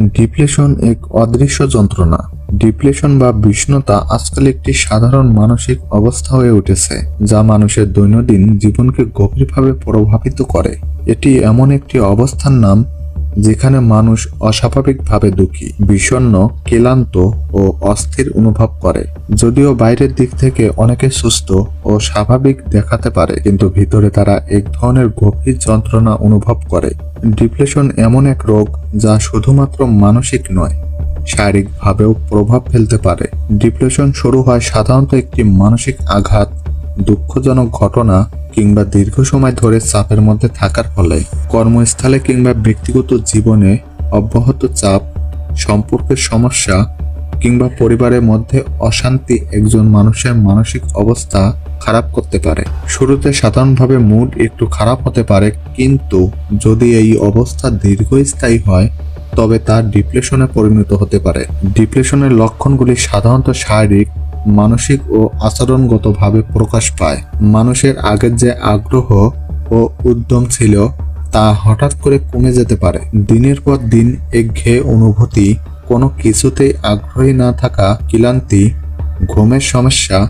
Depression এক অদৃশ্য যন্ত্রণা। ডিপ্রেশন বা বিষণ্ণতা আজকাল একটি সাধারণ মানসিক অবস্থা হয়ে উঠেছে, যা মানুষের দৈনন্দিন জীবনকে গভীরভাবে প্রভাবিত করে। এটি এমন একটি অবস্থার নাম যেখানে মানুষ অস্বাভাবিকভাবে দুঃখী, বিষণ্ণ, ক্লান্ত ও অস্থির অনুভব করে। যদিও বাইরের দিক থেকে অনেকে সুস্থ ও স্বাভাবিক দেখাতে পারে, কিন্তু ভিতরে তারা এক ধরনের গভীর যন্ত্রণা অনুভব করে। ডিপ্রেশন এমন এক রোগ যা শুধুমাত্র মানসিক নয়, শারীরিকভাবেও প্রভাব ফেলতে পারে। ডিপ্রেশন শুরু হয় সাধারণত একটি মানসিক আঘাত দুঃখজনক ঘটনা কিংবা দীর্ঘ সময় ধরে চাপের মধ্যে থাকার ফলে কর্মস্থলে কিংবা ব্যক্তিগত জীবনে অব্যাহত চাপ, সম্পর্কের সমস্যা কিংবা পরিবারের মধ্যে অশান্তি একজন মানুষের মানসিক অবস্থা খারাপ করতে পারে। শুরুতে সাধারণভাবে মুড একটু খারাপ হতে পারে, কিন্তু যদি এই অবস্থা দীর্ঘস্থায়ী হয়, তবে তা ডিপ্রেশনে পরিণত হতে পারে। ডিপ্রেশনের লক্ষণগুলি সাধারণত শারীরিক মানসিক ও আচরণগতভাবে প্রকাশ পায়। মানুষের আগের যে আগ্রহ ও উদ্যম ছিল, তা হঠাৎ করে কমে যেতে পারে। দিনের পর দিন একঘেয়ে অনুভূতি, কোনো কিছুতেই আগ্রহী না থাকা ক্লান্তি, ঘুমের সমস্যা,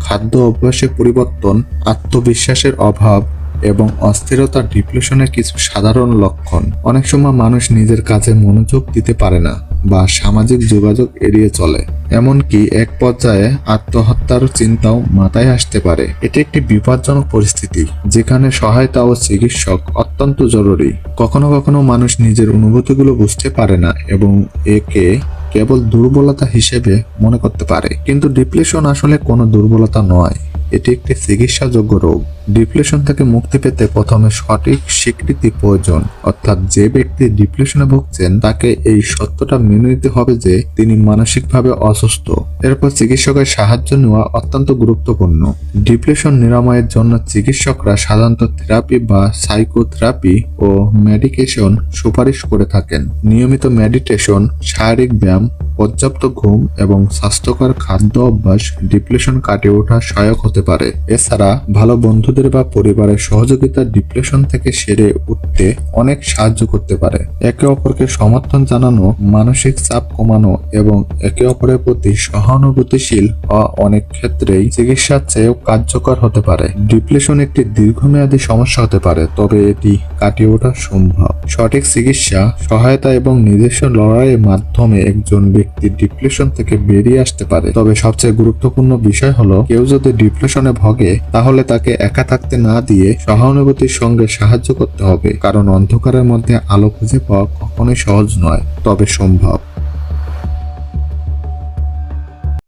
খাদ্য অভ্যাসের পরিবর্তন, আত্মবিশ্বাসের অভাব এবং অস্থিরতা ডিপ্রেশনের কিছু সাধারণ লক্ষণ। অনেক সময় মানুষ নিজের কাজে মনোযোগ দিতে পারে না বা সামাজিক যোগাযোগ এড়িয়ে চলে। এমনকি এক পর্যায়ে আত্মহত্যার চিন্তাও মাথায় আসতে পারে। এটি একটি বিপজ্জনক পরিস্থিতি, যেখানে সহায়তা ও চিকিৎসক অত্যন্ত জরুরি। কখনো কখনো মানুষ নিজের অনুভূতিগুলো বুঝতে পারে না এবং একে কেবল দুর্বলতা হিসেবে মনে করতে পারে। কিন্তু ডিপ্রেশন আসলে কোনো দুর্বলতা নয়। এটি একটি চিকিৎসাযোগ্য রোগ। ডিপ্রেশন থেকে মুক্তি পেতে প্রথমে সঠিক স্বীকৃতি প্রয়োজন। অর্থাৎ যে ব্যক্তি ডিপ্রেশনে ভুগছেন, তাকে এই সত্যটা মেনে নিতে হবে যে তিনি মানসিকভাবে অসুস্থ। এরপর চিকিৎসকের সাহায্য নেওয়া অত্যন্ত গুরুত্বপূর্ণ। ডিপ্রেশন নিরাময়ের জন্য চিকিৎসকরা সাধারণত থেরাপি বা সাইকোথেরাপি ও মেডিকেশন সুপারিশ করে থাকেন। নিয়মিত মেডিটেশন, শারীরিক ব্যায়াম পর্যাপ্ত ঘুম এবং স্বাস্থ্যকর খাদ্য অভ্যাস ডিপ্রেশন কাটিয়ে ওঠা সহায়ক হতে পারে। এছাড়া ভালো বন্ধুদের বা পরিবারের সহযোগিতা ডিপ্রেশন থেকে সেরে উঠতে অনেক সাহায্য করতে পারে। একে অপরকে সমর্থন জানানো, মানসিক চাপ কমানো এবং একে অপরের প্রতি সহানুভূতিশীল হওয়া অনেক ক্ষেত্রেই চিকিৎসার চেয়েও কার্যকর হতে পারে। ডিপ্রেশন একটি দীর্ঘমেয়াদী সমস্যা হতে পারে, তবে এটি কাটিয়ে ওঠা সম্ভব। সঠিক চিকিৎসা, সহায়তা এবং নিজস্ব লড়াইয়ের মাধ্যমে একজন ব্যক্তি ডিপ্রেশন থেকে বেরিয়ে আসতে পারে। তবে সবচেয়ে গুরুত্বপূর্ণ বিষয় হলো, কেউ যদি ডিপ্রেশনে ভগে, তাহলে তাকে একা থাকতে না দিয়ে সহানুভূতির সঙ্গে সাহায্য করতে হবে। কারণ অন্ধকারের মধ্যে আলো খুঁজে পাওয়া কখনোই সহজ নয়, তবে সম্ভব।